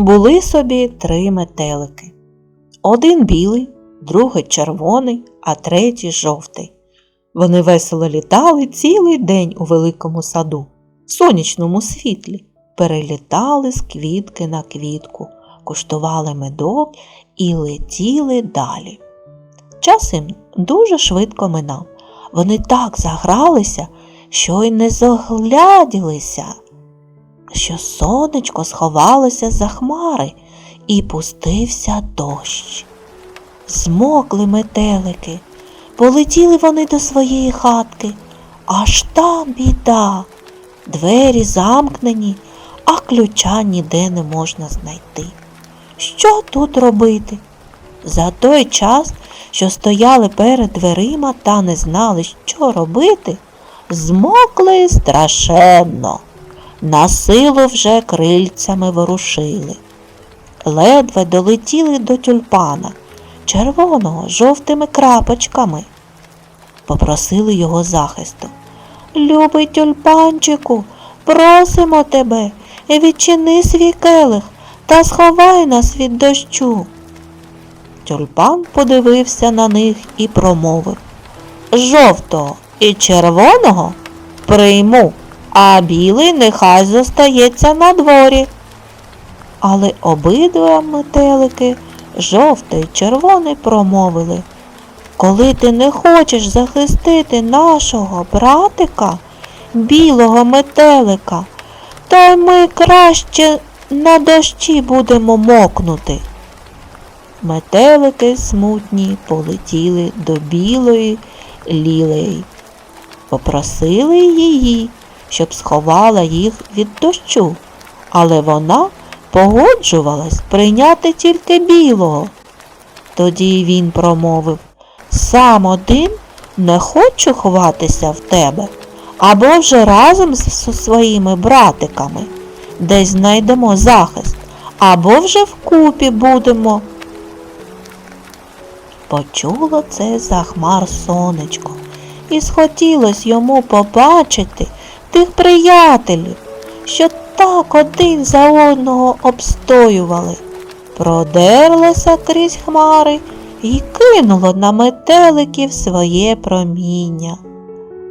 Були собі три метелики. Один білий, другий червоний, а третій жовтий. Вони весело літали цілий день у великому саду, в сонячному світлі, перелітали з квітки на квітку, куштували медок і летіли далі. Час їм дуже швидко минав. Вони так загралися, що й не загляділися, що сонечко сховалося за хмари і пустився дощ. Змокли метелики, полетіли вони до своєї хатки, аж там біда. Двері замкнені, а ключа ніде не можна знайти. Що тут робити? За той час, що стояли перед дверима та не знали, що робити, змокли страшенно. На силу вже крильцями ворушили. Ледве долетіли до тюльпана, червоного жовтими крапочками. Попросили його захисту. Любий тюльпанчику, просимо тебе, відчини свій келих та сховай нас від дощу. Тюльпан подивився на них і промовив Жовтого і червоного прийму, а білий нехай зостається на дворі. Але обидва метелики, жовтий червоний, промовили Коли ти не хочеш захистити нашого братика, білого метелика, то й ми краще на дощі будемо мокнути. Метелики смутні полетіли до білої лілеї. Попросили її, щоб сховала їх від дощу, але вона погоджувалась прийняти тільки білого. Тоді він промовив сам один не хочу ховатися в тебе, або вже разом з своїми братиками десь знайдемо захист, або вже вкупі будемо. Почуло це за хмар сонечко, і схотілось йому побачити тих приятелів, що так один за одного обстоювали. Продерлося крізь хмари і кинуло на метеликів своє проміння.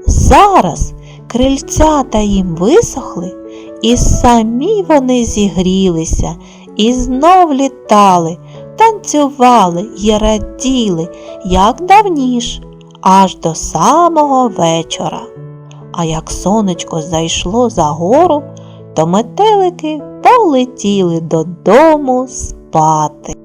Зараз крильцята їм висохли, і самі вони зігрілися і знов літали, танцювали й раділи, як давніш, аж до самого вечора. А як сонечко зайшло за гору, то метелики полетіли додому спати.